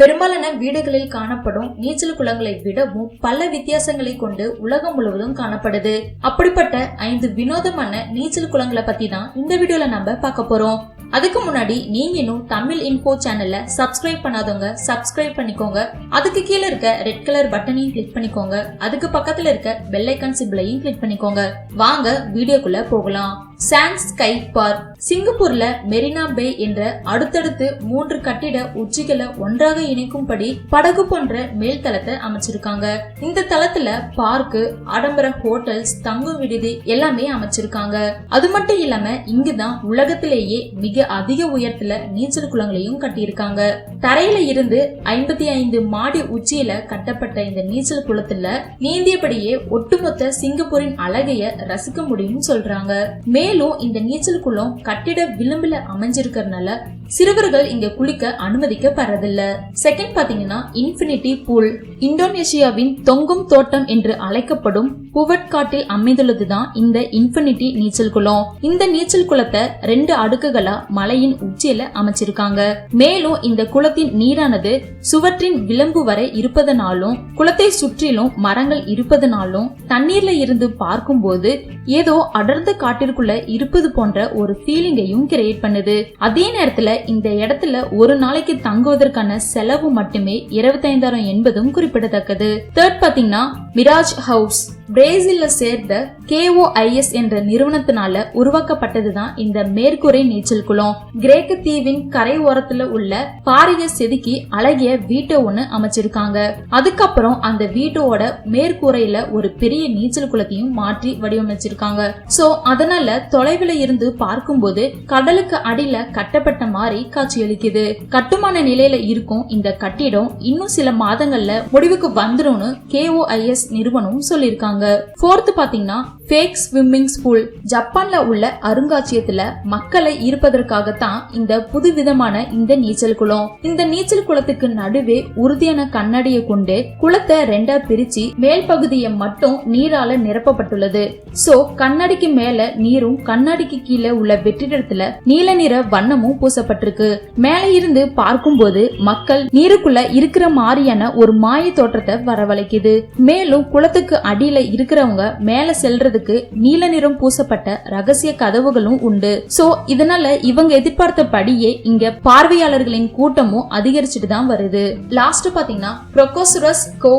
பெரும்பாலான வீடுகளில் காணப்படும் நீச்சல் குளங்களை விடவும் பல வித்தியாசங்களை கொண்டு உலகம் முழுவதும் காணப்படுது. அப்படிப்பட்ட ஐந்து வினோதமான நீச்சல் குளங்களை பத்தி தான் இந்த வீடியோல நம்ம பார்க்க போறோம். அதுக்கு முன்னாடி நீங்க இன்னும் தமிழ் இன்ஃபோ சேனல்ல சப்ஸ்கிரைப் பண்ணாதவங்க சப்ஸ்கிரைப் பண்ணிக்கோங்க. அதுக்கு கீழே இருக்க ரெட் கலர் பட்டனையும் கிளிக் பண்ணிக்கோங்க. அதுக்கு பக்கத்துல இருக்க பெல்லைக்கான் சிம்பிளையும் கிளிக் பண்ணிக்கோங்க. வாங்க வீடியோக்குள்ள போகலாம். சாண்ட் ஸ்கை பார்க் சிங்கப்பூர்ல மெரினா பே என்ற அடுத்தடுத்து மூன்று கட்டிட உச்சிகளை ஒன்றாக இணைக்கும்படி படகு போன்ற மேல் தளத்தை அமைச்சிருக்காங்க. இந்த தளத்துல பார்க்கு ஆடம்பர ஹோட்டல்ஸ் தங்கும் விடுதி எல்லாமே அமைச்சிருக்காங்க. அது மட்டும் இல்லாம இங்குதான் உலகத்திலேயே மிக அதிக உயரத்துல நீச்சல் குளங்களையும் கட்டியிருக்காங்க. தரையில இருந்து ஐம்பத்தி ஐந்து மாடி உச்சியில கட்டப்பட்ட இந்த நீச்சல் குளத்துல நீந்தியபடியே ஒட்டுமொத்த சிங்கப்பூரின் அழகைய ரசிக்க முடியும்னு சொல்றாங்க. மேலும் இந்த நீச்சல் குளம் கட்டிட விளிம்பில் அமைஞ்சிருக்கிறதுனால சிறுவர்கள் இங்க குளிக்க அனுமதிக்கப்படுறதில்ல. செகண்ட் பாத்தீங்கன்னா இன்ஃபினிட்டி பூல் இந்தோனேஷியாவின் தொங்கும் தோட்டம் என்று அழைக்கப்படும் புவட்காட்டில் அமைந்துள்ளதுதான் இந்த இன்ஃபினிட்டி நீச்சல் குளம். இந்த நீச்சல் குளத்தை ரெண்டு அடுக்குகளா மலையின் உச்சியில அமைச்சிருக்காங்க. மேலும் இந்த குளத்தின் நீரானது சுவற்றின் விளிம்பு வரை இருப்பதனாலும் குளத்தை சுற்றிலும் மரங்கள் இருப்பதனாலும் தண்ணீர்ல இருந்து பார்க்கும்போது ஏதோ அடர்ந்த காட்டிற்குள்ள இருப்பது போன்ற ஒரு ஃபீலிங்கையும் கிரியேட் பண்ணுது. அதே நேரத்துல இந்த இடத்துல ஒரு நாளைக்கு தங்குவதற்கான செலவு மட்டுமே இருபத்தைந்தாயிரம் என்பதும் குறிப்பிடத்தக்கது. தேர்ட் பாத்தீங்கன்னா மிராஜ் ஹவுஸ் பிரேசில்ல சேர்ந்த கேஓஐஎஸ் என்ற நிறுவனத்தினால உருவாக்கப்பட்டதுதான் இந்த மேற்கூரை நீச்சல் குளம். கிரேக்க தீவின் கரை ஓரத்துல உள்ள பாறைய செதுக்கி அழகிய வீட்டை ஒண்ணு அமைச்சிருக்காங்க. அதுக்கப்புறம் அந்த வீட்டோட மேற்கூரையில ஒரு பெரிய நீச்சல் குளத்தையும் மாற்றி வடிவமைச்சிருக்காங்க. சோ அதனால தொலைவில் இருந்து பார்க்கும்போது கடலுக்கு அடியில கட்டப்பட்ட மாதிரி காட்சியளிக்குது. கட்டுமான நிலையில இருக்கும் இந்த கட்டிடம் இன்னும் சில மாதங்கள்ல முடிவுக்கு வந்துரும்னு கேஓஐஎஸ் நிறுவனம் சொல்லியிருக்காங்க. ஃபோர்த் பாத்தீங்கன்னா ஃபேக் ஸ்விம்மிங் ஸ்கூல் ஜப்பான்ல உள்ள அருங்காட்சியகத்துல மக்களை ஈர்ப்பதற்காகத்தான் இந்த புதுவிதமான இந்த நீச்சல் குளம். இந்த நீச்சல் குளத்துக்கு நடுவே உறுதியான கண்ணாடியை கொண்டு குளத்தை ரெண்டா பிரிச்சு மேல் பகுதியை மட்டும் நீரால நிரப்பப்பட்டுள்ளது. சோ கண்ணாடிக்கு மேல நீரும் கண்ணாடிக்கு கீழே உள்ள வெற்றிடத்துல நீல நிற வண்ணமும் பூசப்பட்டிருக்கு. மேலே இருந்து பார்க்கும்போது மக்கள் நீருக்குள்ள இருக்கிற மாதிரியான ஒரு மாய தோற்றத்தை வரவழைக்குது. மேலும் குளத்துக்கு அடியில இருக்கிறவங்க மேல செல்றதுக்கு நீல நிறம் பூசப்பட்ட ரகசிய கதவுகளும் உண்டு. சோ இதனால இவங்க எதிர்பார்த்தபடியே இங்க பார்வையாளர்களின் கூட்டமும் அதிகரிச்சுட்டு தான் வருது. லாஸ்ட் பாத்தீங்கன்னா ப்ரொகோசுரஸ் கோ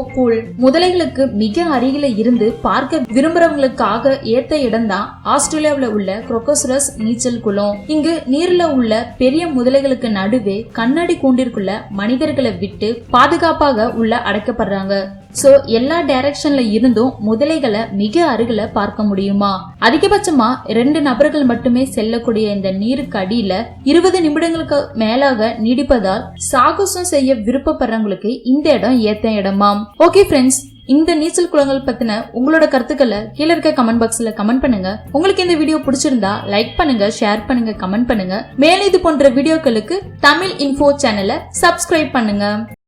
முதலைகளுக்கு மிக அருகில இருந்து பார்க்க விரும்புறவங்களுக்காக ஏத்த இடம் தான் ஆஸ்திரேலியாவுல உள்ள க்ரொகோசுரஸ் நீச்சல் குளம். இங்கு நீர்ல உள்ள பெரிய முதலைகளுக்கு நடுவே கண்ணாடி கூண்டிற்குள்ள மனிதர்களை விட்டு பாதுகாப்பாக உள்ள அடைக்கப்படுறாங்க. ஸோ எல்லா டைரக்ஷன்ல இருந்தும் முதலைகளை மிக அருகில பார்க்க முடியுமா? அதிகபட்சமா ரெண்டு நபர்கள் மட்டுமே செல்லக்கூடிய இந்த நீருக்கு அடியில இருபது நிமிடங்களுக்கு மேலாக நீடிப்பதால் சாகசம் செய்ய விருப்பப்படுறவங்களுக்கு இந்த இடம் ஏத்த இடமாம் ஓகே ஃப்ரெண்ட்ஸ் இந்த நீச்சல் குளங்கள் பத்தின உங்களோட கருத்துக்களை கீழே இருக்க கமெண்ட் பாக்ஸ்ல கமெண்ட் பண்ணுங்க. உங்களுக்கு இந்த வீடியோ பிடிச்சிருந்தா லைக் பண்ணுங்க ஷேர் பண்ணுங்க கமெண்ட் பண்ணுங்க. மேலே இது போன்ற வீடியோக்களுக்கு தமிழ் இன்ஃபோ சேனலை சப்ஸ்கிரைப் பண்ணுங்க.